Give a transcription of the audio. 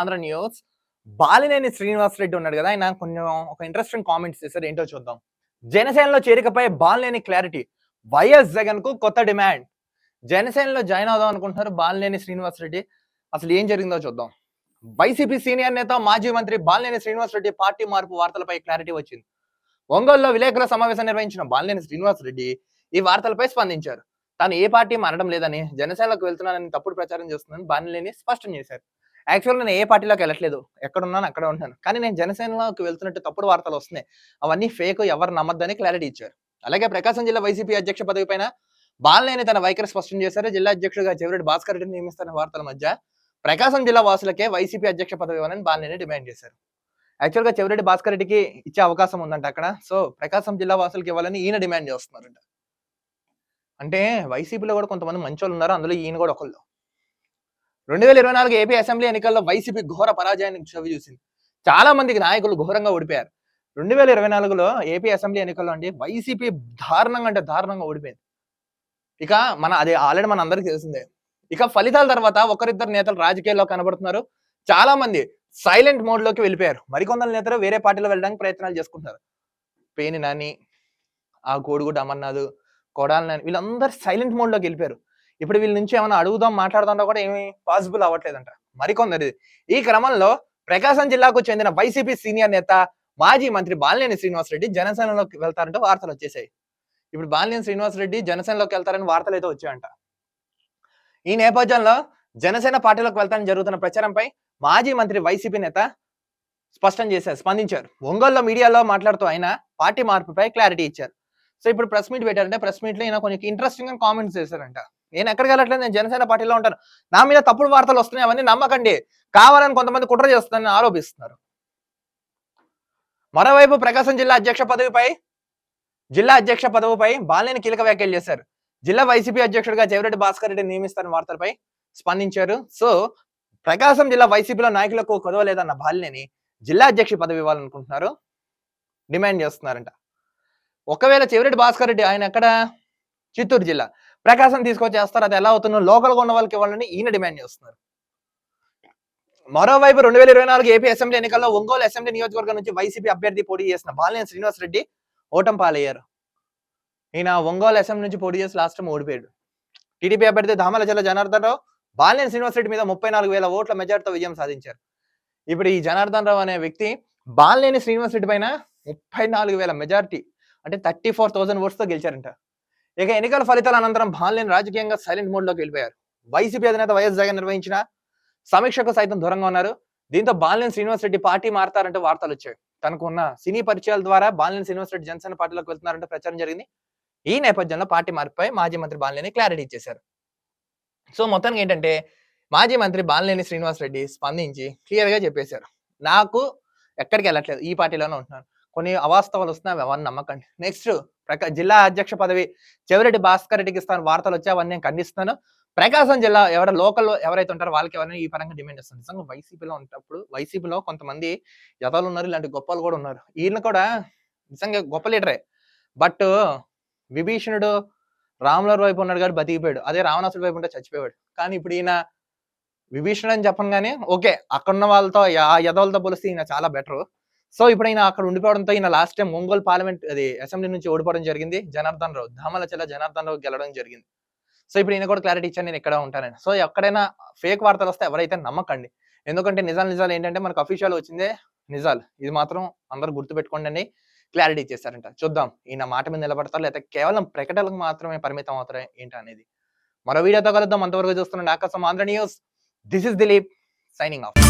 Andhra news. Balineni Srinivas Reddy ఉన్నాడు కదా ఆయన కొంచెం ఒక ఇంట్రెస్టింగ్ కామెంట్స్ చేశారు. ఏంటో చూద్దాం. జనసేనలో చేరికపై బాలినేని క్లారిటీ వైఎస్ జగన్కు కొత్త డిమాండ్ జనసేనలో జాయిన్ అవుదాం అనుకుంటున్నారు బాలినేని శ్రీనివాస్ రెడ్డి. అసలు ఏం జరిగిందో చూద్దాం. వైసీపీ సీనియర్ నేత మాజీ మంత్రి బాలినేని శ్రీనివాస్ రెడ్డి పార్టీ మార్పు వార్తలపై క్లారిటీ వచ్చింది. ఒంగోలులో విలేకరుల సమావేశం నిర్వహించిన బాలినేని శ్రీనివాస్ రెడ్డి ఈ వార్తలపై స్పందించారు. తాను ఏ పార్టీ మారడం లేదని జనసేనలకు వెళ్తున్నానని తప్పుడు ప్రచారం చేస్తుందని బాలినేని స్పష్టం చేశారు. యాక్చువల్ నేను ఏ పార్టీలోకి వెళ్ళట్లేదు. ఎక్కడ ఉన్నాను అక్కడ ఉంటాను కానీ నేను జనసేనలోకి వెళ్తున్నట్టు తప్పుడు వార్తలు వస్తున్నాయి. అవన్నీ ఫేక్ ఎవరు నమ్మద్దని క్లారిటీ ఇచ్చారు. అలాగే ప్రకాశం జిల్లా వైసీపీ అధ్యక్ష పదవి పైన బాలనేని తన వైఖరి స్పష్టం చేశారు. జిల్లా అధ్యక్షుడిగా చెవిరెడ్డి భాస్కర్ రెడ్డిని నియమిస్తున్న వార్తల మధ్య ప్రకాశం జిల్లా వాసులకే వైసీపీ అధ్యక్ష పదవి ఇవ్వాలని బాలనేని డిమాండ్ చేశారు. యాక్చువల్గా చెవిరెడ్డి భాస్కర్ రెడ్డికి ఇచ్చే అవకాశం ఉందంట అక్కడ. సో ప్రకాశం జిల్లా వాసులకి ఇవ్వాలని ఈయన డిమాండ్ చేస్తున్నారంట. అంటే వైసీపీలో కూడా కొంతమంది మంచోళ్ళు ఉన్నారు. అందులో ఈయన కూడా ఒకళ్ళు. రెండు వేల ఇరవై నాలుగు ఏపీ అసెంబ్లీ ఎన్నికల్లో వైసీపీ ఘోర పరాజయానికి చవి చూసింది. చాలా మందికి నాయకులు ఘోరంగా ఓడిపోయారు. రెండు వేల ఇరవై నాలుగులో ఏపీ అసెంబ్లీ ఎన్నికల్లో అండి వైసీపీ దారుణంగా అంటే దారుణంగా ఓడిపోయింది. ఇక మన అది ఆల్రెడీ మన అందరికీ తెలిసిందే. ఇక ఫలితాల తర్వాత ఒకరిద్దరు నేతలు రాజకీయాల్లో కనబడుతున్నారు. చాలా మంది సైలెంట్ మోడ్లోకి వెళ్ళిపోయారు. మరికొందరు నేతలు వేరే పార్టీలో వెళ్ళడానికి ప్రయత్నాలు చేసుకుంటున్నారు. పేని నాని ఆ కోడిగుడ్డ అమర్నాథ్ కొడాలి నాని వీళ్ళందరూ సైలెంట్ మోడ్లోకి వెళ్ళిపోయారు. ఇప్పుడు వీళ్ళ నుంచి ఏమైనా అడుగుదాం మాట్లాడుతుంటా కూడా ఏమీ పాసిబుల్ అవ్వట్లేదంట. మరికొందరిది ఈ క్రమంలో ప్రకాశం జిల్లాకు చెందిన వైసీపీ సీనియర్ నేత మాజీ మంత్రి బాలినేని శ్రీనివాస్ రెడ్డి జనసేనలోకి వెళ్తారంటే వార్తలు వచ్చేసాయి ఇప్పుడు బాలినేని శ్రీనివాస్ రెడ్డి జనసేనలోకి వెళ్తారని వార్తలు అయితే వచ్చాయంట. ఈ నేపథ్యంలో జనసేన పార్టీలోకి వెళ్తానని జరుగుతున్న ప్రచారంపై మాజీ మంత్రి వైసీపీ నేత స్పష్టం చేశారు స్పందించారు. ఒంగోలులో మీడియాలో మాట్లాడుతూ ఆయన పార్టీ మార్పుపై క్లారిటీ ఇచ్చారు. సో ఇప్పుడు ప్రెస్ మీట్ పెట్టారంటే ప్రెస్ మీట్లో ఈయన కొంచెం ఇంట్రెస్టింగ్గా కామెంట్స్ చేశారంట. నేను ఎక్కడికి వెళ్ళట్లేదు నేను జనసేన పార్టీలో ఉంటాను. నా మీద తప్పుడు వార్తలు వస్తున్నాయి అవన్నీ నమ్మకండి. కావాలని కొంతమంది కుట్ర చేస్తున్నారని ఆరోపిస్తున్నారు. మరోవైపు ప్రకాశం జిల్లా అధ్యక్ష పదవిపై జిల్లా అధ్యక్ష పదవిపై బాలినేని కీలక వ్యాఖ్యలు చేశారు. జిల్లా వైసీపీ అధ్యక్షుడిగా చెవిరెడ్డి భాస్కర్ రెడ్డి నియమిస్తున్న వార్తలపై స్పందించారు. సో ప్రకాశం జిల్లా వైసీపీలో నాయకులకు కొదవలేదన్న బాలినేని జిల్లా అధ్యక్ష పదవి ఇవ్వాలనుకుంటున్నారు. డిమాండ్ చేస్తున్నారంట. ఒకవేళ చెవిరెడ్డి భాస్కర్ రెడ్డి ఆయన ఎక్కడ? చిత్తూరు జిల్లా. ప్రకాశం తీసుకొచ్చేస్తారు. అది ఎలా అవుతుందో లోకల్గా ఉన్న వాళ్ళకి ఇవ్వాలని ఈయన డిమాండ్ చేస్తున్నారు. మరోవైపు రెండు వేల ఇరవై నాలుగు ఏపీ అసెంబ్లీ ఎన్నికల్లో ఒంగోలు అసెంబ్లీ నియోజకవర్గం నుంచి వైసీపీ అభ్యర్థి పోటీ చేసిన బాలినేని శ్రీనివాస్ రెడ్డి ఓటం పాలయ్యారు. ఈయన ఒంగోలు అసెంబ్లీ నుంచి పోటీ చేసి లాస్ట్ టైం ఓడిపోయాడు. టీడీపీ అభ్యర్థి దామల జిల్లా జనార్దన్ రావు బాలినేని శ్రీనివాస్ రెడ్డి మీద ముప్పై నాలుగు వేల ఓట్ల మెజార్టీతో విజయం సాధించారు. ఇప్పుడు ఈ జనార్దన్ రావు అనే వ్యక్తి బాలినేని శ్రీనివాస్ రెడ్డి పైన ముప్పై నాలుగు వేల మెజార్టీ అంటే థర్టీ ఫోర్ థౌసండ్ ఓట్స్తో గెలిచారంట. ఇక ఎన్నికల ఫలితాల అనంతరం బాలినేని రాజకీయంగా సైలెంట్ మోడ్లోకి వెళ్ళిపోయారు. వైసీపీ అధినేత వైఎస్ జగన్ నిర్వహించిన సమీక్షకు సైతం దూరంగా ఉన్నారు. దీంతో బాలినేని శ్రీనివాస్ రెడ్డి పార్టీ మారతారంటే వార్తలు వచ్చాయి. తనకు ఉన్న సినీ పరిచయాల ద్వారా బాలినేని శ్రీనివాస్ రెడ్డి జనసేన పార్టీలోకి వెళ్తున్నారంటే ప్రచారం జరిగింది. ఈ నేపథ్యంలో పార్టీ మార్పుపై మాజీ మంత్రి బాలినేని క్లారిటీ ఇచ్చేశారు. సో మొత్తానికి ఏంటంటే మాజీ మంత్రి బాలినేని శ్రీనివాస్ రెడ్డి స్పందించి క్లియర్గా చెప్పేశారు. నాకు ఎక్కడికి వెళ్ళట్లేదు. ఈ పార్టీలోనే ఉంటున్నాను. కొన్ని అవాస్తవాలు వస్తున్నాయి అవన్నీ నమ్మకండి. నెక్స్ట్ ప్రకా జిల్లా అధ్యక్ష పదవి చెవిరెడ్డి భాస్కర్ రెడ్డికి ఇస్తాను. వార్తలు వచ్చి అవన్నీ నేను ఖండిస్తున్నాను. ప్రకాశం జిల్లా ఎవరు లోకల్ ఎవరైతే ఉంటారో వాళ్ళకి ఎవరైనా ఈ పరంగా డిమాండ్ చేస్తారు. నిజంగా వైసీపీలో ఉన్నప్పుడు వైసీపీలో కొంతమంది యథాలు ఉన్నారు ఇలాంటి గొప్పలు కూడా ఉన్నారు. ఈయన కూడా నిజంగా గొప్ప లీడరే బట్ విభీషణుడు రాముల వైపు ఉన్నాడు కాబట్టి బతికిపోయాడు. అదే రావణాసుడి వైపు ఉంటే చచ్చిపోయాడు కానీ ఇప్పుడు ఈయన విభీషణుడు అని చెప్పను కానీ ఓకే అక్కడ ఉన్న వాళ్ళతో ఆ యదవులతో పోలిస్తే ఈయన చాలా బెటర్ సో ఇప్పుడు ఆయన అక్కడ ఉండిపోవడంతో ఈయన లాస్ట్ టైం ఒంగోలు పార్లమెంట్ అది అసెంబ్లీ నుంచి ఓడిపోవడం జరిగింది. జనార్దన్ రావు ధామల జిల్లా జనార్దన్ రావు గెలవడం జరిగింది. సో ఇప్పుడు ఈయన కూడా క్లారిటీ ఇచ్చాను నేను ఇక్కడ ఉంటానని. సో ఎక్కడైనా ఫేక్ వార్తలు వస్తే ఎవరైతే నమ్మకండి. ఎందుకంటే నిజాలు నిజాలు ఏంటంటే మనకు అఫీషియల్ వచ్చిందే నిజాలు. ఇది మాత్రం అందరూ గుర్తుపెట్టుకోండి అండి క్లారిటీ ఇచ్చేసారంట చూద్దాం ఈయన మాట మీద నిలబడతారు లేకపోతే కేవలం ప్రకటనలకు మాత్రమే పరిమితం అవుతారా ఏంటి అనేది. మరో వీడియోతో కలుద్దాం. అంతవరకు చూస్తున్నాం ఆకాశం Andhra news this is Dilip signing off